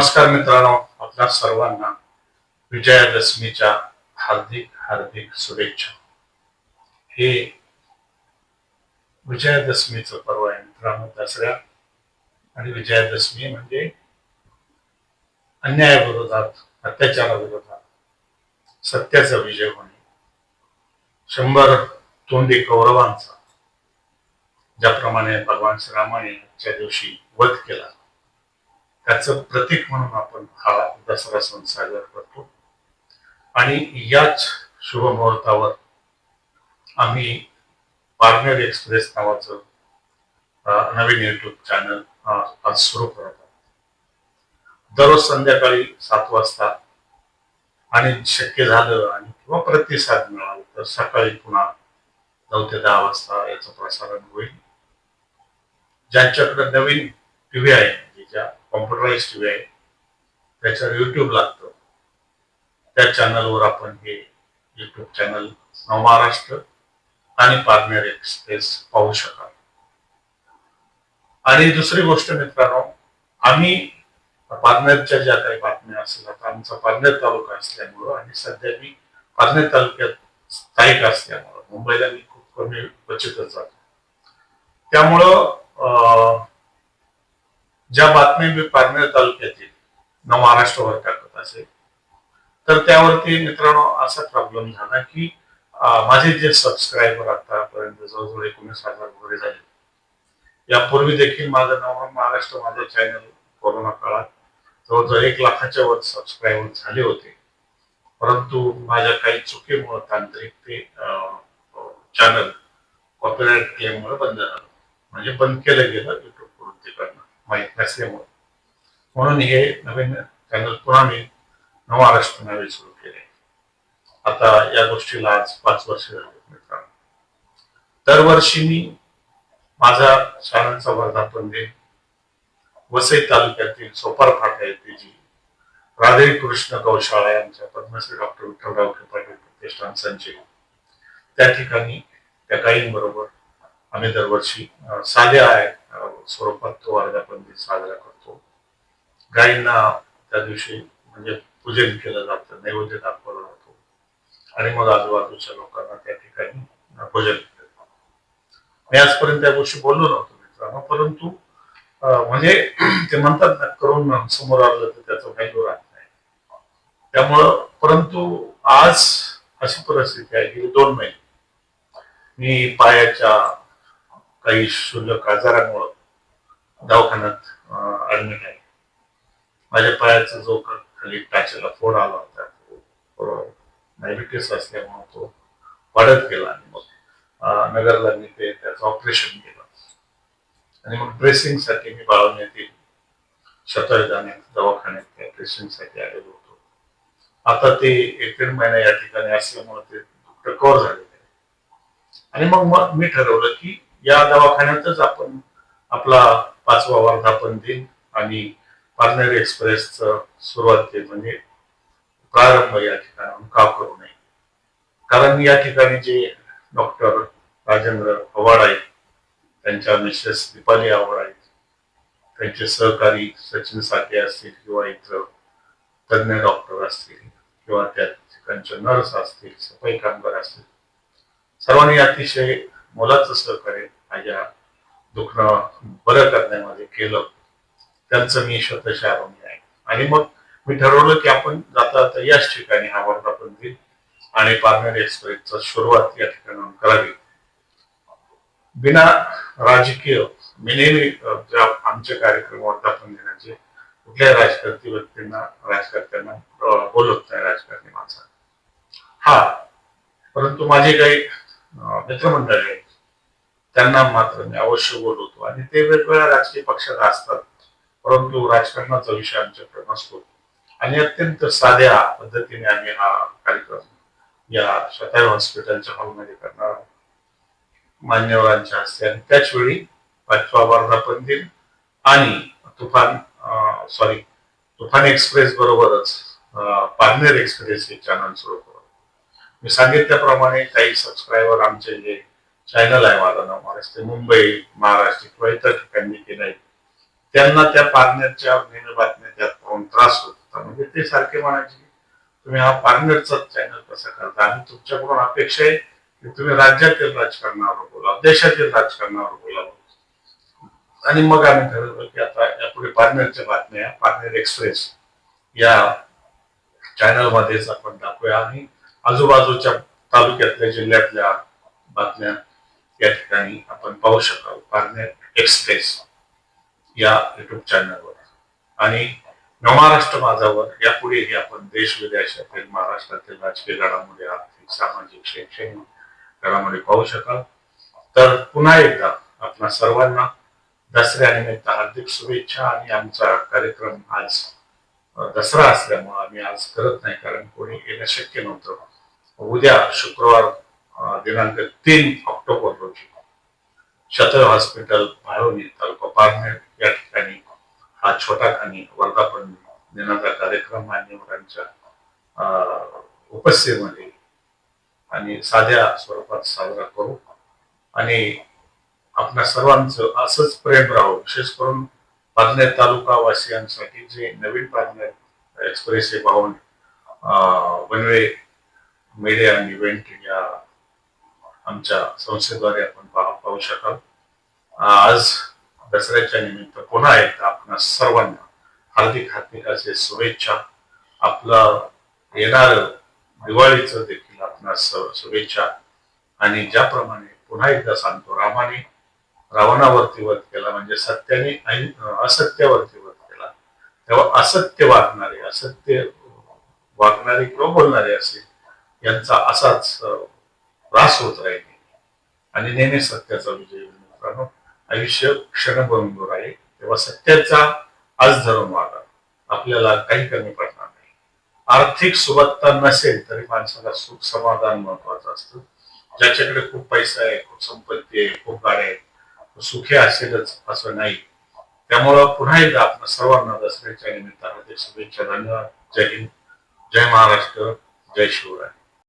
नमस्कार मित्रांनो आपल्या सर्वांना विजयादशमीच्या हार्दिक हार्दिक शुभेच्छा. हे विजयादशमीचं पर्व आहे मित्रांनो दसऱ्या. आणि विजयादशमी म्हणजे अन्यायाविरोधात अत्याचाराविरोधात सत्याचा विजय होणे. शंभर तोंडी कौरवांचा ज्याप्रमाणे भगवान श्रीरामाने आजच्या दिवशी वध केला. त्याचं प्रतीक म्हणून आपण हा दसरा सण साजरा करतो. आणि याच शुभ मुहूर्तावर आम्ही पार्नर एक्सप्रेस नावाचं नवीन युट्यूब चॅनल आज सुरू करत आहोत. दररोज संध्याकाळी सात वाजता आणि शक्य झालं आणि किंवा प्रतिसाद मिळाला तर सकाळी पुन्हा नऊ ते दहा वाजता याचं प्रसारण होईल. ज्यांच्याकडे नवीन टीव्ही आहे म्हणजे ज्या कॉम्प्युटराइज वे त्याच्यावर यूट्यूब लागतं. त्या चॅनलवर आपण हे यूट्यूब चॅनल महाराष्ट्र आणि पारनेर एक्सप्रेस पाहू शकाल. आणि दुसरी गोष्ट मित्रांनो आम्ही पारनेरच्या ज्या काही बातम्या असेल आता आमचा पारनेर तालुका असल्यामुळं आणि सध्या मी पारनेर तालुक्यात स्थायिक असल्यामुळं मुंबईला मी खूप कमी क्वचितच जातो. त्यामुळं अं, ज्या बातम्या मी पारनेर तालुक्यातील न महाराष्ट्रावर टाकत असेल तर त्यावरती मित्रांनो असा प्रॉब्लेम झाला की माझे जे सबस्क्रायबर आतापर्यंत जवळजवळ एकोणीस हजार वगैरे झाले. यापूर्वी देखील माझं नाव महाराष्ट्र माझं चॅनल कोरोना काळात जवळजवळ एक लाखाच्या वर सबस्क्रायबर झाले होते. परंतु माझ्या काही चुकीमुळे तांत्रिक ते चॅनल कॉपीराईट क्लेममुळे बंद झालं. म्हणजे बंद केलं गेलं युट्यूब ते करणं माहीत नसल्यामुळे. म्हणून हे नवीन चॅनल पुन्हा मी महाराष्ट्र नावे सुरू केले. आता या गोष्टीला आज पाच वर्ष झाली मित्रांनो. दरवर्षी मी माझा शाळांचा वर्धापन दिन वसई तालुक्यातील सोपार फाटा येथे जी राधे कृष्ण गौशाळा यांच्या पद्मश्री डॉक्टर विठ्ठलराव पाटील प्रतिष्ठान संचय त्या ठिकाणी त्या गायींबरोबर आम्ही दरवर्षी साध्या आहेत. स्वरूपात तो वर्धापन साजरा करतो. गायींना त्या दिवशी म्हणजे पूजन केलं जातं नैवेद्य दाखवला जातो. आणि मग आजूबाजूच्या लोकांना त्या ठिकाणी अं, भोजन केलं मी आजपर्यंत त्या गोष्टी बोललो नव्हतो मित्रांनो परंतु अं, म्हणजे ते म्हणतात ना करून समोर आलं तर त्याचं व्हॅल्यू राहत नाही. त्यामुळं परंतु आज अशी परिस्थिती आहे की दोन महिने. मी पायाच्या काही शुल्लक आजारामुळं दवाखान्यात ऍडमिट आहे. माझ्या पायाचा जो खाली टाचेला फोड आला होता तो डायबिटीस असल्यामुळे तो वाढत गेला आणि मग नगरला मी ते त्याचं ऑपरेशन केलं. आणि मग ड्रेसिंगसाठी मी बाळवण येथील दवाखान्यात त्या ड्रेसिंगसाठी आलेलो होतो. आता ते एक दीड महिना या ठिकाणी असल्यामुळे ते रिकवर झालेले आहे आणि मग मग मी ठरवलं की या दवाखान्यातच आपण आपला पाचवा वर्धापन दिन आणि पारनेर एक्सप्रेसचं सुरुवात केली म्हणजे प्रारंभ या ठिकाणाहून का करू नये. कारण या ठिकाणी जे डॉक्टर राजेंद्र पवार आहेत त्यांच्या मिसेस दीपाली आव्हाड आहेत त्यांचे सहकारी सचिन साठे असतील किंवा इतर तज्ज्ञ डॉक्टर असतील किंवा त्या ठिकाणचे नर्स असतील सफाई कामगार असतील सर्वांनी अतिशय मोलाचं सहकार्य माझ्या दुखणं बरं करण्यामध्ये केलं त्यांचं मी शतशः आभारी आहे. आणि मग मी ठरवलं की आपण जाता जाता याच ठिकाणी हा वर्धापन दिन आणि पार्नर एक्सप्रेसचा सुरुवात या ठिकाणाहून करावी. बिना राजकीय मी नेहमी ज्या आमचे कार्यक्रम वर्धापन दिनाचे कुठल्याही राजकर्ती व्यक्तींना राजकर्त्यांना बोलत नाही राजकारणी माणसा. हा परंतु माझे काही मित्रमंडळी आहेत त्यांना मात्र मी अवश्य बोलवतो आणि ते वेगवेगळ्या राजकीय पक्षात असतात. परंतु राजकारणाचा विषय आमच्याकडे नसतो आणि अत्यंत साध्या पद्धतीने आम्ही हा कार्यक्रम या शतायू हॉस्पिटलच्या हॉलमध्ये करणार आहोत. मान्यवरांच्या हस्ते. आणि त्याच वेळी पाचवा वर्धापन दिन आणि तुफान सॉरी तुफान एक्सप्रेस बरोबरच पारनेर एक्सप्रेस हे चॅनल सुरू करू. मी सांगितल्याप्रमाणे काही सबस्क्रायबर आमचे जे चॅनल आहे माझं नाव महाराष्ट्र मुंबई महाराष्ट्र किंवा इतर ठिकाणी केलं आहे त्यांना त्या पारनेरच्या नेहमी बातम्या त्यात पाहून त्रास होत होता. म्हणजे ते सारखे म्हणायचे की तुम्ही हा पार्टनरचा चॅनल कसा करता? आणि तुमच्याकडून अपेक्षा आहे की तुम्ही राज्यातील राजकारणावर बोला देशातील राजकारणावर बोला. आणि मग आम्ही ठरवलं की आता यापुढे पार्टनरच्या बातम्या पार्टनर एक्सप्रेस या चॅनलमध्येच आपण दाखवूया आणि आजूबाजूच्या तालुक्यातल्या जिल्ह्यातल्या बातम्या या ठिकाणी आपण पाहू शकाल पारनेर एक्सप्रेस या युट्यूब चॅनलवर आणि नवमहाराष्ट्र माझावर यापुढेही आपण देश विदेशातील महाराष्ट्रातील राजकीय घडामोडी आर्थिक सामाजिक शैक्षणिक घडामोडी पाहू शकाल. तर पुन्हा एकदा आपणा सर्वांना दसऱ्यानिमित्त हार्दिक शुभेच्छा आणि आमचा कार्यक्रम आज दसरा असल्यामुळे आम्ही आज करत नाही कारण कोणी येणं शक्य नव्हतं. उद्या शुक्रवार दिनांक तीन ऑक्टोबर रोजी शतर हॉस्पिटल भाळवणी तालुका पारनेर या ठिकाणी हा छोटा खानी वर्धापन दिनाचा कार्यक्रम मान्यवरांच्या उपस्थितीमध्ये आणि साध्या स्वरूपात साजरा करू. आणि आपल्या सर्वांचं असंच प्रेम राहू विशेष करून पारनेर तालुका वासियांसाठी जे नवीन पारनेर एक्सप्रेस हे पाहून वनवे मीडिया आणि इव्हेंट या आमच्या संस्थेद्वारे आपण पाहू शकाल. आज दसऱ्याच्या निमित्त पुन्हा एकदा आपण सर्वांना हार्दिक हार्दिक असे शुभेच्छा. आपलं येणार दिवाळीचं देखील आपणास शुभेच्छा. आणि ज्याप्रमाणे पुन्हा एकदा सांगतो रामाने रावणावरती वध केला म्हणजे सत्याने असत्यावरती वध केला. तेव्हा असत्य वागणारे असत्य वागणारे किंवा बोलणारे असे यांचा असाच त्रास होत राहील आणि नेहमी सत्याचा विजय मित्रांनो. आयुष्य क्षणभंगूर आहे. तेव्हा सत्याचा आज धरून वागा आपल्याला काही कमी पडणार नाही. आर्थिक सुबत्ता नसेल तरी माणसाला सुख समाधान महत्वाचं असतं. ज्याच्याकडे खूप पैसा आहे खूप संपत्ती आहे खूप गाड्या आहेत सुखी असेलच असं नाही. त्यामुळं पुन्हा एकदा आपण सर्वांना दसऱ्याच्या निमित्तामध्ये शुभेच्छा धन्यवाद जय हिंद. जय महाराष्ट्र. जय शिवराय.